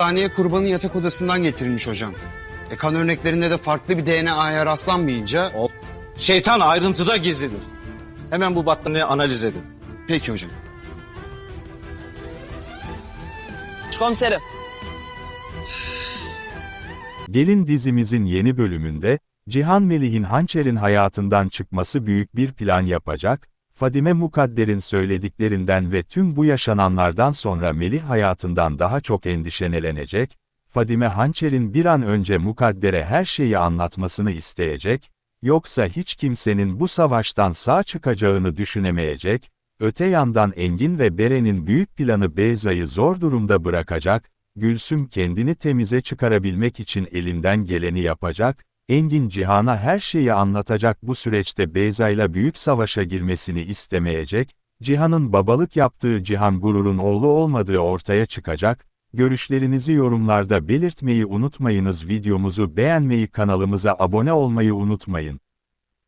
Saniye kurbanı yatak odasından getirilmiş hocam. E, kan örneklerinde de farklı bir DNA'ya rastlanmayınca... O şeytan ayrıntıda gizlidir. Hemen bu battaniye analiz edin. Peki hocam. Komiserim. Gelin dizimizin yeni bölümünde, Cihan Melih'in hançerin hayatından çıkması büyük bir plan yapacak, Fadime Mukadder'in söylediklerinden ve tüm bu yaşananlardan sonra Melih hayatından daha çok endişelenecek, Fadime hançerin bir an önce Mukadder'e her şeyi anlatmasını isteyecek, yoksa hiç kimsenin bu savaştan sağ çıkacağını düşünemeyecek, öte yandan Engin ve Beren'in büyük planı Beyza'yı zor durumda bırakacak, Gülsüm kendini temize çıkarabilmek için elinden geleni yapacak, Engin Cihan'a her şeyi anlatacak bu süreçte Beyza'yla büyük savaşa girmesini istemeyecek, Cihan'ın babalık yaptığı Cihan Gurur'un oğlu olmadığı ortaya çıkacak, görüşlerinizi yorumlarda belirtmeyi unutmayınız videomuzu beğenmeyi kanalımıza abone olmayı unutmayın.